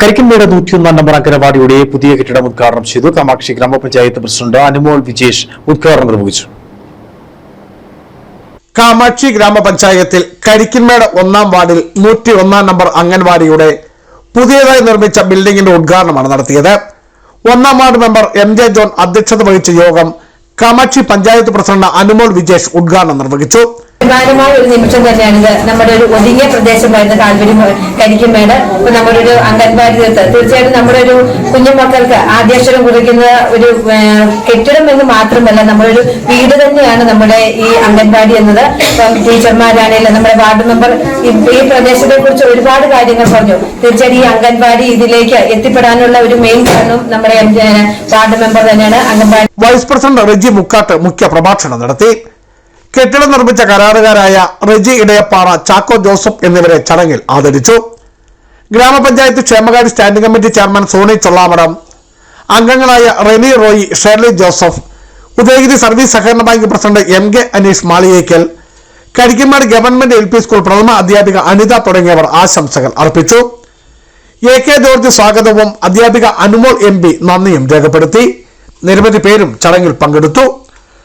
കരിക്കൻമേട് നൂറ്റിയൊന്നാം number അംഗനവാടിയുടെ പുതിയ കെട്ടിടം ഉദ്ഘാടനം ചെയ്തു കാമാക്ഷി ഗ്രാമപഞ്ചായത്ത് പ്രസിഡന്റ് അനുമോൾ വിജേഷ് ഉദ്ഘാടനം നിർവഹിച്ചു. കാമാക്ഷി ഗ്രാമപഞ്ചായത്തിൽ കരിക്കൻമേട് ഒന്നാം വാർഡിൽ നൂറ്റി ഒന്നാം നമ്പർ അംഗൻവാടിയുടെ പുതിയതായി നിർമ്മിച്ച ബിൽഡിംഗിന്റെ ഉദ്ഘാടനമാണ് നടത്തിയത്. ഒന്നാം ward member M J John അധ്യക്ഷത വഹിച്ച യോഗം കാമാക്ഷി പഞ്ചായത്ത് പ്രസിഡന്റ് അനുമോൾ വിജേഷ് ഉദ്ഘാടനം നിർവഹിച്ചു. അഭിമാനമായ ഒരു നിമിഷം തന്നെയാണിത് നമ്മുടെ ഒരു ഒതുങ്ങിയ പ്രദേശമായിരുന്നു കാൽവരി കരിക്കുമേട് ഇപ്പൊ നമ്മുടെ ഒരു അംഗൻവാടി തീർത്ത്. തീർച്ചയായിട്ടും നമ്മുടെ ഒരു കുഞ്ഞുമക്കൾക്ക് ആദ്യാക്ഷരം കുറിക്കുന്ന ഒരു കെട്ടിടം എന്ന് മാത്രമല്ല നമ്മുടെ ഒരു വീട് തന്നെയാണ് നമ്മുടെ ഈ അംഗൻവാടി എന്നത്. ഇപ്പം ടീച്ചർമാരാണെങ്കിലും നമ്മുടെ വാർഡ് മെമ്പർ ഈ പ്രദേശത്തെ കുറിച്ച് ഒരുപാട് കാര്യങ്ങൾ പറഞ്ഞു. തീർച്ചയായിട്ടും ഈ അംഗൻവാടി ഇതിലേക്ക് എത്തിപ്പെടാനുള്ള ഒരു മെയിൻ കാരണം നമ്മുടെ വാർഡ് മെമ്പർ തന്നെയാണ് അംഗൻവാടി. വൈസ് പ്രസിഡന്റ് റെജി മുക്കാട്ട് മുഖ്യ പ്രഭാഷണം നടത്തി. കെട്ടിടം നിർമ്മിച്ച കരാറുകാരായ റെജി ഇടയപ്പാറ ചാക്കോ ജോസഫ് എന്നിവരെ ചടങ്ങിൽ ആദരിച്ചു. ഗ്രാമപഞ്ചായത്ത് ക്ഷേമകാര്യ standing committee chairman Soni Chollamadam അംഗങ്ങളായ Reni Roy Shirley Joseph Udayagiri service സഹകരണ bank president M K Aneesh Maliyekkal Karikkamadu government L P school പ്രഥമ അധ്യാപിക അനിത തുടങ്ങിയവർ ആശംസകൾ അർപ്പിച്ചു. എ കെ ജോർജ് സ്വാഗതവും അധ്യാപിക അനുമോൾ എം പി നന്ദിയും രേഖപ്പെടുത്തി. നിരവധി പേരും ചടങ്ങിൽ പങ്കെടുത്തു.